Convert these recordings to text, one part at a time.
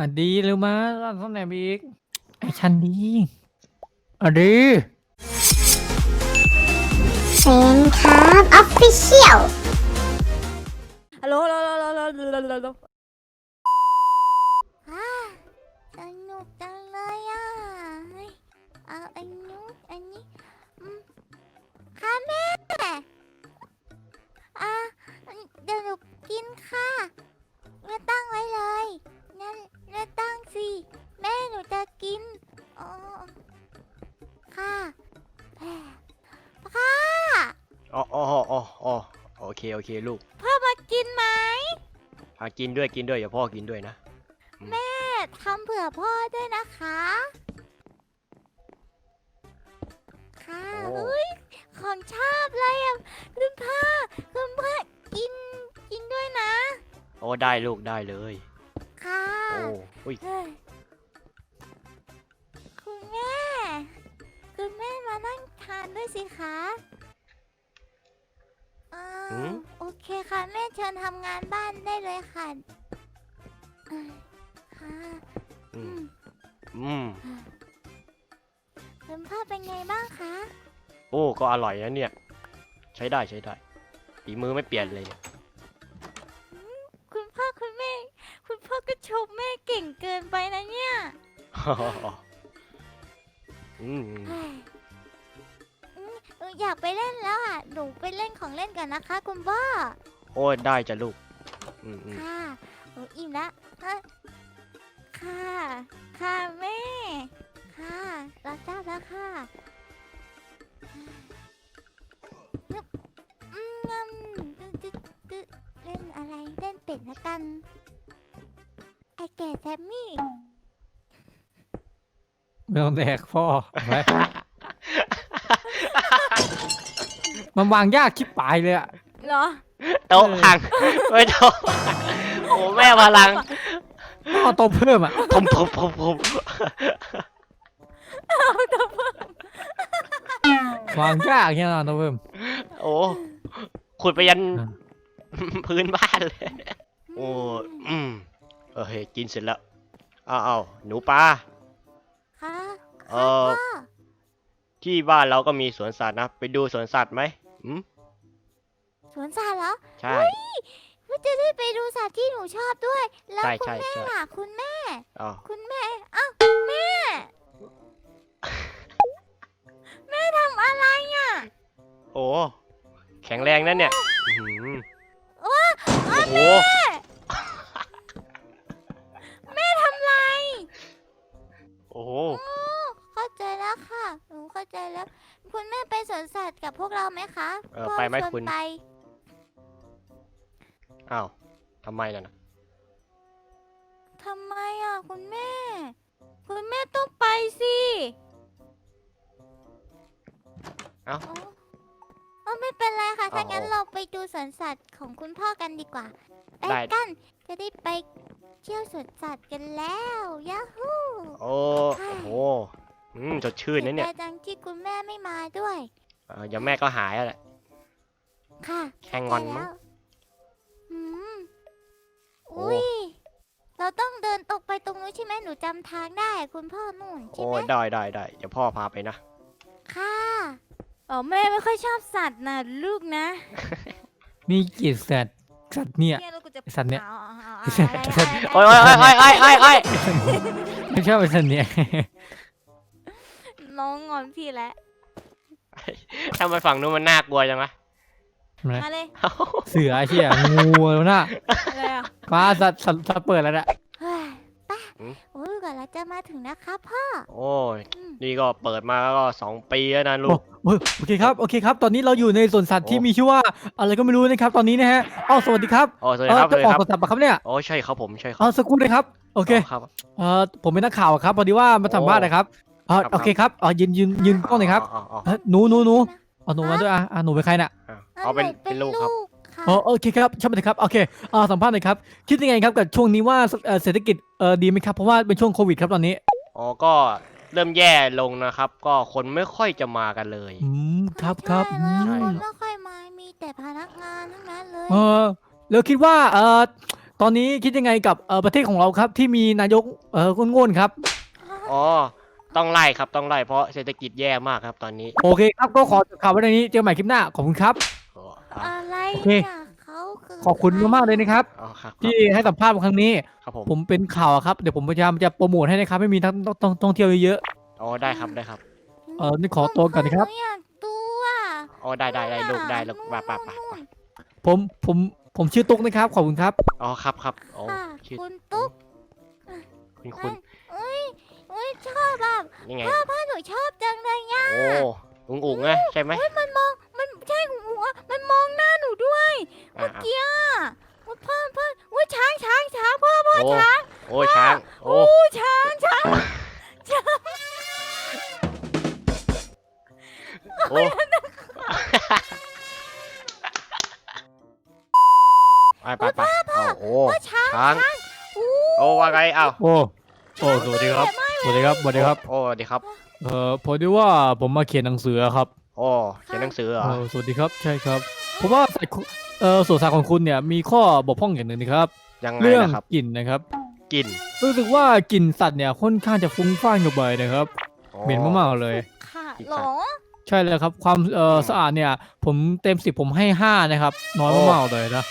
อะดีหรือมาซ่อนแอบอีกไอ้ชันดีอะดี เซนครับออฟฟิเชียลฮัลโหลฮัลโหลฮัลโหลฮัลโหลฮัลโหลฮัลโหลอ่าสนุกจังเลยอะเฮ้ยเอาอันนู้นอันนี้อืมค่ะแม่อ่าเดี๋ยวหนูกินค่ะ โอเคโอเคลูกพ่อมากินไหมพากินด้วยกินด้วยอย่าพ่อกินด้วยนะ แม่ทำเผื่อพ่อด้วยนะคะ ค่ะโอ้เฮ้ยของชอบเลยอะคุณพ่อคุณพ่อกินกินด้วยนะ โอ้ได้ลูกได้เลย ค่ะโอ้อุ้ยเฮ้ยคุณแม่ คุณแม่มานั่งทานด้วยสิคะ อ้าวโอเคค่ะ แม่เชิญทำงานบ้านได้เลยค่ะเอ้ยค่ะอือืมมอืม คุณพ่อเป็นไงบ้างคะโอ้ ก็อร่อยนะเนี่ย ใช้ได้ใช้ได้ฝีมือไม่เปลี่ยนเลยเนี่ยคุณพ่อคุณแม่ คุณพ่อก็ชมแม่เก่งเกินไปนะเนี่ย อืม เฮ้ย อืมหนูอยากไปเล่นแล้วอะ หนูไปเล่นของเล่นกันนะคะ คุณพ่อ โอ้ยได้จ้ะลูกอืมอืมค่ะหนูอิ่มละเอ้ยค่ะ ค่ะแม่ ค่ะรับทราบแล้วค่ะอืมงั้นตึ๊ดตึ๊ดตึ๊ดเล่นอะไร เล่นเป็ดละกัน ไอแก่แซมมี่ ไม่ต้องแดกพ่อไป มันวางยากชิบปายเลยอะเหรอโต๊ะพังไม่โต๊ะโอ้แม่พลังพ่อโตเพิ่มอะ ผมผมผมผมวางยากเนี่ยนะโตเพิ่ม โอ้ขุดไปยัน อะ พื้นบ้านเลย โอ้อืมโอเคกินเสร็จแล้วอ้าวอ้าวหนูปลา ค่ะเอ่อพ่อ ที่บ้านเราก็มีสวนสัตว์นะ ไปดูสวนสัตว์ไหมอืมสวนสัตว์เหรอใช่ว่าจะได้ไปดูสัตว์ที่หนูชอบด้วย แล้วใช่คุณใช่แม่ใช่ ล่ะคุณแม่ อ๋อคุณแม่อ้าวแม่ แม่ทำอะไรอะโอ้แข็งแรงนั่นเนี่ยอื้อหือว้าโอ้โหแม่ทำไรโอ้โห โอ้เข้าใจแล้วค่ะ หนู เข้าใจแล้ว คุณแม่ไปสวนสัตว์กับพวกเราไหมคะเออพ่ไปไหมชวนคุณ ไป อ้าวทำไมล่ะนะทำไมอะคุณแม่ คุณแม่ต้องไปสิเอ้า อ๋อเออไม่เป็นไรค่ะ ถ้าเอางั้นเอาเราไปดูสวนสัตว์ของคุณพ่อกันดีกว่าไปได้ กัน จะได้ไปเที่ยวสวนสัตว์กันแล้วยาฮู โอ้โอ้โห อืมสดชื่นนะเนี่ยสีดาจังที่คุณแม่ไม่มาด้วย เออเดี๋ยวแม่ก็หายแล้วแหละค่ะแค่งอนมั้งเข้าใจแล้วอืมอุ้ย เราต้องเดินตกไปตรงนู้นใช่ไหมหนูจำทางได้ คุณพ่อนู่นใช่โอ้ไหมได้ได้ได้เดี๋ยวพ่อพาไปนะ ค่ะอ๋อแม่ไม่ค่อยชอบสัตว์นะลูกนะมีกี่สัตว์สัตว์เนี่ย เนี่ยแล้วกูจะสัตว์เนี่ย อาอาเอาสัเอาตว์อะไรโอ้ยอะไรโอ้ยโอ้ยโอ้ยโอ้ยโอ้ยไม่ชอบไอ้สัตว์เนี่ย น้องงอนพี่แล้วทำไมฝั่งนู้นมันน่ากลัวจังวะมาเลยเสือเชี่ยงูแล้วนะอะไรอะมาสัตว์สัตว์สัตว์เปิดแล้วนะเฮ้ยไป้าโอ้ยก่อนเราจะมาถึงนะคะพ่อโอ้ย อืมนี่ก็เปิดมาก็สองปีแล้วนะลูโอ้กโอ้ยโอเคครับโอเคครับ ตอนนี้เราอยู่ในสวนสัตว์ที่โอ้มีชื่อว่าอะไรก็ไม่รู้นะครับ ตอนนี้นะฮะอ้าวสวัสดีครับโอ้สวัสเอดีอครับสจะวัสอดีอกครับสวนสัตว์ปะครับเนี่ยโอ้ใช่ครับผมใช่ครัเอาสักครู่เลยครับโอเค ครับ เออผมเป็นนักข่าวครับพอดีว่ามาสัมภาษณ์นะครับเออครับ โอเคครับเออยืนยืนยืนกล้องหน่อยครับอ๋ออ๋อเออหนูหนูหนูเอาหนูมาด้วยอะอะหนูเป็นใครน่ะอ๋อเอาเป็นหเป็นลูกครับ ค่ะอ๋อโอเคครับใช่ไหมครับโอเคอ่าสัมภาษณ์หน่อยครับคิดยังไงครับกับช่วงนี้ว่าเอ่อเศรษฐกิจเออดีไหมครับเพราะว่าเป็นช่วงโควิดครับตอนนี้อ๋อ ก็เริ่มแย่ลงนะครับ ก็คนไม่ค่อยจะมากันเลย อืมครับครับอืใช่มเลยคนไม่ค่อยมามีแต่พนักงานทั้งนั้นเลยเออแล้วคิดว่าเออตอนนี้คิดยังไงกับเอ่อประเทศของเราครับที่มีนายกเอ่อโง่นๆครับ อ๋อ ต้องไล่ครับต้องไล่เพราะเศรษฐกิจแย่มากครับตอนนี้โอเคครับก็ขอจบข่าวไว้ในนี้เจอกันใหม่คลิปหน้าขอบคุณครับอ๋ออะอะไรโอเคเนี่ยเขาคือขอบคุณมากๆเลยนะครับ อ๋อครับที่ให้สัมภาษณ์ครั้งนี้ ครับผมผมเป็นข่าวอะครับเดี๋ยวผมพยายามจะโปรโมทให้นะครับไม่มีนักท่องท่องเที่ยวเยอะอ๋อได้ครับได้ครับๆเออนี่ขอตัวก่อนนะครับ หอยากดูอะอ๋อได้ได้ได้ลูกได้ลูกไปไปไปไปผมผมผมชื่อตุ๊กนะครับขอบคุณครับ อ๋อครับครับอ๋อค่ะชื่อคุณตุ๊กคุณคุณเอ้ยเอ้ย ชอบแบบนี่ไง พ่อพ่อหนูชอบจังเลยเนี่ยโอ้อุ๋งอุ๋งไงใช่ไหม เฮ้ยมันมองมันใช่หัวมันมองหน้าหนูด้วยอะเมื่อกี้อะว่าพ่อพ่อว่าช้างช้างช้างพ่อพ่อโอ้ ช้างโอ้ช้าง โอ้โอ้ช้างช้างช้างโอ้ไปไปไปเอาโอ้ว่าช้างช้างอู้โอ้ว่าไงเอ้า โอ้ โอ้ สวัสดีครับ สวัสดีครับสวัสดีครับ โอ้สวัสดีครับเอ่อพอดีว่าผมมาเขียนหนังสือครับโอ้เขียนหนังสือเหรอเออสวัสดีครับใช่ครับเพราะว่าสัตว์คุณเอ่อส่วนสัตว์ของคุณเนี่ยมีข้อบกพร่องอย่างหนึ่งนะครับ ยังไงเรื่องนะครับกลิ่นนะครับ กลินรู้สึกว่ากลิ่นสัตว์เนี่ยค่อนข้างจะฟุ้งฟ้านอยู่บ่อยนะครับโอ้เหม็นมากๆเลย ค่ะอีกหรสัตอว์ใช่เลยครับความเอ่ออืมสะอาดเนี่ยผมเต็มสิบผมให้ห้านะครับน้อยโอ้มากๆเลยนะ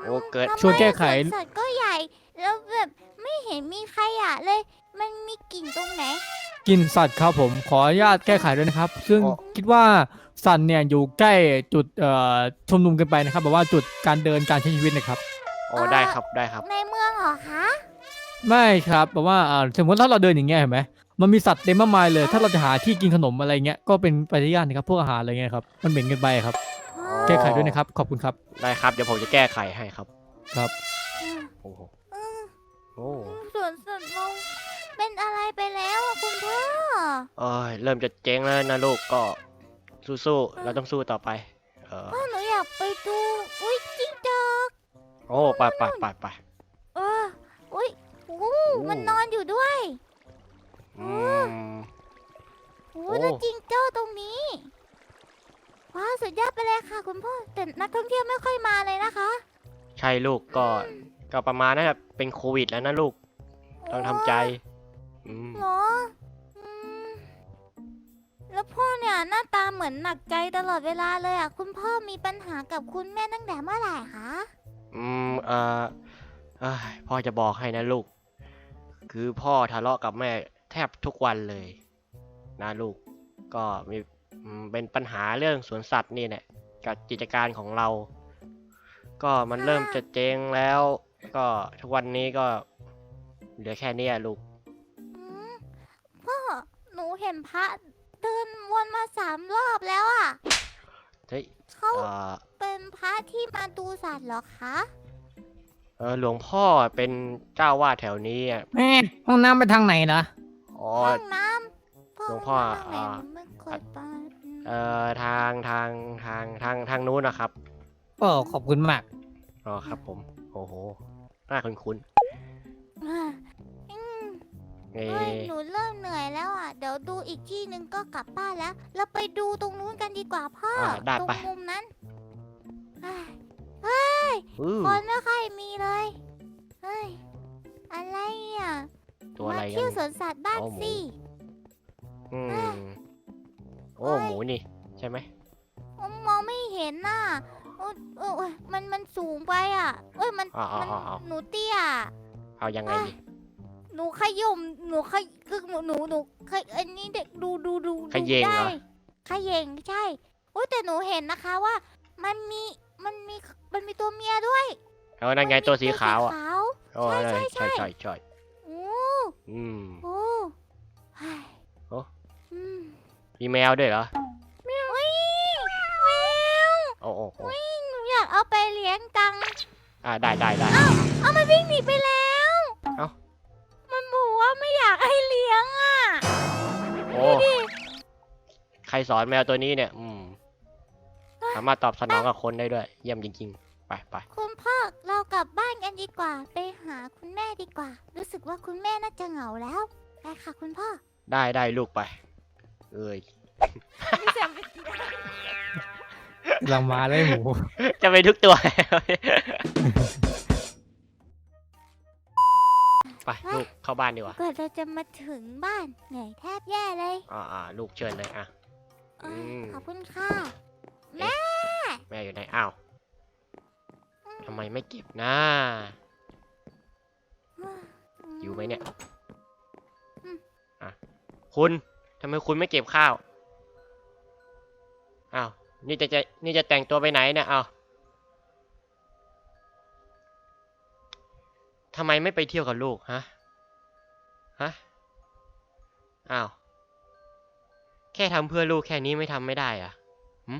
โอ้เกิดทำไมช่วยแก้ไขสวนสัตว์ก็ใหญ่ แล้วแบบไม่เห็นมีขยะเลย มันมีกลิ่นตรงไหนกลิ่นสัตว์ครับผมขออนุญาตแก้ไขด้วยนะครับ ซึ่งโอ้คิดว่าสัตว์เนี่ยอยู่ใกล้จุดเอ่อชุมนุมกันไปนะครับแบบว่าจุดการเดินการใช้ชีวิตนะครับ โอ้ได้ครับได้ครับ ในเมืองเหรอคะไม่ครับแบบว่าอ่าสมมติถ้าเราเดินอย่างเงี้ยเห็นไหมมันมีสัตว์เต็มมากมายเลย ถ้าเราจะหาที่กินขนมอะไรเงี้ยก็เป็นไปได้ยากนะครับพวกอาหารอะไรเงี้ยครับมันเหม็นเกันไปครับ อ๋อแก้ไขด้วยนะครับขอบคุณครับ ได้ครับเดี๋ยวผมจะแก้ไขให้ครับ ครับ โอ้โหเออโอ้สวนสัตว์เรา เป็นอะไรไปแล้วอะคุณพ่อเอ้ยเริ่มจะเจ๊งแล้วนะลูกก็สู้ๆเราต้องสู้ต่อไป เออพ่อหนูอยากไปดู อุ้ยจิ้งจอกโอ้ไปไปไปไปเอออุ้ยโอ้มันนอนอยู่ด้วย อืม โอ้โอ้ แล้วจิงโจ้ตรงนี้ ว้าวสุดยอดไปเลยค่ะ คุณพ่อ แต่นักท่องเที่ยวไม่ค่อยมาเลยนะคะใช่ลูกก็ก็ประมาณนั้นแหละเป็นโควิดแล้วนะลูกต้องทำใจ อืม เหรออืมแล้วพ่อเนี่ยหน้าตาเหมือนหนักใจตลอดเวลาเลยอะ คุณพ่อมีปัญหากับคุณแม่ตั้งแต่เมื่อไหร่คะ อืมเอ่อเอ้ยพ่อจะบอกให้นะลูก คือพ่อทะเลาะกับแม่แทบทุกวันเลย นะลูก ก็มีอืมเป็นปัญหาเรื่องสวนสัตว์นี่แหละกับกิจการของเรา ก็มันเริ่มจะเจ๊งแล้ว ก็ทุกวันนี้ก็เหลือแค่เนี้ยลูกอืมพ่อหนู เห็นพระเดินวนมาสามรอบแล้วอะเฮ้ยเขาเอ่อเป็นพระที่มาดูสัตว์เหรอคะเออหลวงพ่อเป็นเจ้าวาดแถวนี้อะแม่ห้องน้ำไปทางไหนนะอ๋อ ห้องน้ำพ่อหลวงพ่อห้องน้ำไหนอ่าหนูไม่เคยไปเอ่อทางทางทางทางทางนู้นนะครับโอ้ขอบคุณมาก อ๋อครับผม โอ้โหน่าคุ้นคุ้นอ่าอืมๆ เอเฮ้ยหนูเริ่มเหนื่อยแล้วอะ เดี๋ยวดูอีกที่หนึ่งก็กลับบ้านแล้ว เราไปดูตรงนู้นกันดีกว่าพ่อออ่าได้ตรงไป มุมนั้นเฮ้ยอู้คนไม่ค่อยมีเลย เฮ้ย อะไรอะ ตัวอะไรมากัเที่ยวนสเนี่ยวนสัตว์บ้านอ๋อหมู สิ อืมโอ้เอ้ย หมูนี่ใช่ไหมมองไม่เห็นน่ะโอ้เออเอ้ยมันมันสูงไปอะ เอ้ยมัน อ๋ออ๋อมันอ๋ออ๋อหนูเตี้ย เอายังไงดี หนูขย่มหนูขยคือหนูหนูหนูขยอันนี้เด็กดูดูดูขยิงเหรอ ได้ขยงใช่โอ้ยแต่หนูเห็นนะคะว่า มันมีมันมีมันมีตัวเมียด้วยเอานั่นไงมัมีตัวสีขาวอะขาวโอ้ใช่นั่นใช่ใช่ใช่ใช่ใช่โอ้อืมโอ้เฮ้ยโอ้ อืมมีแมวด้วยเหรอแมวเฮ้ยแมวโอ้โอ้โอ้หนูอยากเอาไปเลี้ยงจังอ่าได้ได้ได้เอามันวิ่งหนีไปแล้ว ให้เลี้ยงอะโอ้ใครสอนแมวตัวนี้เนี่ย อืม สามารถตอบสนองกับคนได้ด้วย เยี่ยมจริง ๆ ไปไปคุณพ่อเรากลับบ้านกันดีกว่า ไปหาคุณแม่ดีกว่า รู้สึกว่าคุณแม่น่าจะเหงาแล้วไปค่ะคุณพ่อได้ได้ลูกไป เอ้ยกำลังมาเลยหมู จะไปทุกตัวาบ้านดีกว่า กว่าเราจะมาถึงบ้านเหนื่อยแทบแย่เลยอ่าอ่าลูกเชิญเลยอะเอ้ยอืม ขอบคุณค่ะ แม่อยู่ไหนอ้าวทำไมไม่เก็บนะ อยู่ไหมเนี่ยอืม อะคุณทำไมคุณไม่เก็บข้าวอ้าวนี่จะจะนี่จะแต่งตัวไปไหนเนี่ยอ้าวทำไมไม่ไปเที่ยวกับลูกฮะ ฮะ อ้าว แค่ทำเพื่อลูกแค่นี้ไม่ทำไม่ได้อะหึ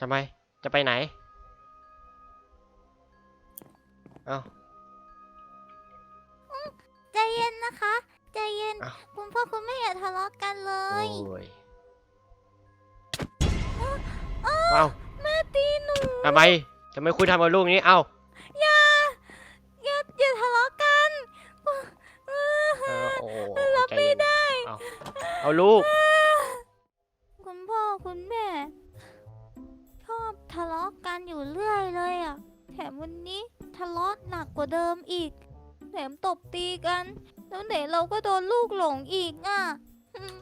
ทำไม จะไปไหนอ้าวใจเย็นนะคะ ใจเย็น อ้าว คุณพ่อคุณแม่อย่าทะเลาะกันเลโอ้ย ยเอ้า แม่ตีหนู ทำไมทำไมคุณทำกับลูกนี้ เอ้าอย่า เอาเอาลูก คุณพ่อคุณแม่ ชอบทะเลาะกันอยู่เรื่อยเลยอะ แถมวันนี้ทะเลาะหนักกว่าเดิมอีก แถมตบตีกัน แล้วไหนเราก็โดนลูกหลงอีกอะอืม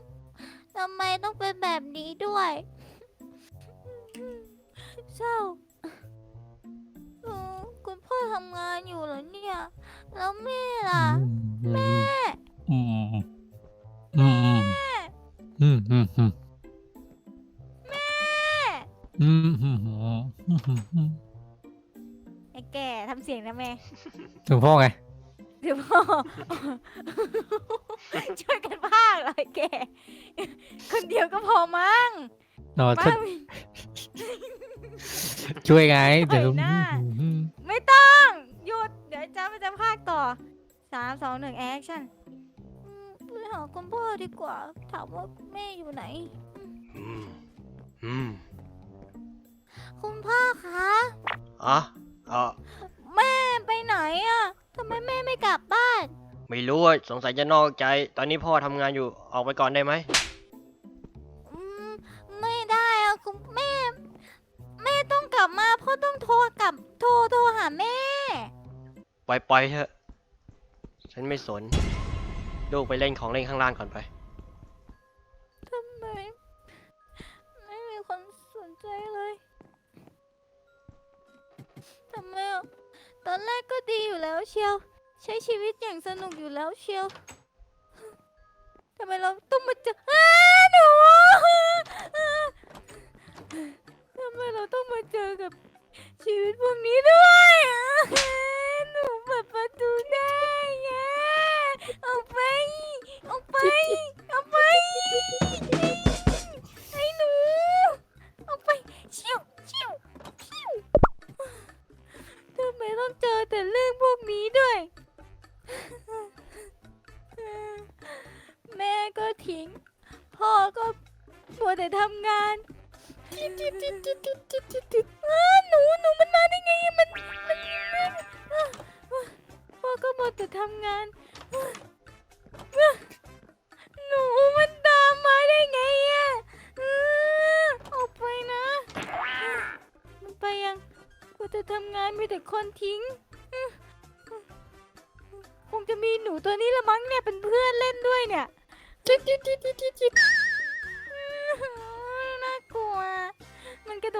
ทำไมต้องเป็นแบบนี้ด้วย เศร้าเออคุณพ่อทำงานอยู่เหรอเนี่ย แล้วแม่ล่ะ แม่ อืม อืมอืมอืมอืมอืมแม่อืมอืมอืมอืมอืมไอ้แก่ทำเสียงนะแม่ถึงพ่อไงเดี๋ยวพ่อช่วยกันพากเหรอไอ้แก่คนเดียวก็พอมั้งเนาะป้าช่วยช่วยไงเดี๋ยวปล่อยหน้าอืมไม่ต้อง หยุด เดี๋ยวจ้ามันจะพากต่อสามสองหนึ่งแอคชั่นอืม ไปหาคุณพ่อดีกว่า ถามว่าแม่อยู่ไหน อืม อืมคุณพ่อคะอ๋ออ๋อแม่ไปไหนอะทำไมแม่ไม่กลับบ้าน ไม่รู้อะสงสัยจะนอกใจ ตอนนี้พ่อทำงานอยู่ออกไปก่อนได้ไหม อืมไม่ได้อะคุณแม่ แม่ต้องกลับมาพ่อต้องโทรกลับโทรโทรหาแม่ ปล่อยปล่อยเถอะ ฉันไม่สน ลูกไปเล่นของเล่นข้างล่างก่อนไป ทำไม ไม่มีคนสนใจเลย ทำไมอะตอนแรกก็ดีอยู่แล้วเชียว ใช้ชีวิตอย่างสนุกอยู่แล้วเชียว ทำไมเราต้องมาเจออ้าหนูทำไมเราต้องมาเจอกับชีวิตพวกนี้ด้วยอะ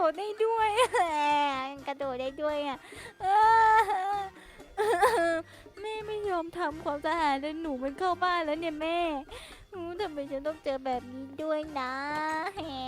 โดดได้ด้วยกระโดดได้ด้วยอะแม่ไม่ยอมทำความสะอาดเลยหนูมันเข้าบ้านแล้วเนี่ยแม่ทำไมฉันต้องเจอแบบนี้ด้วยนะแ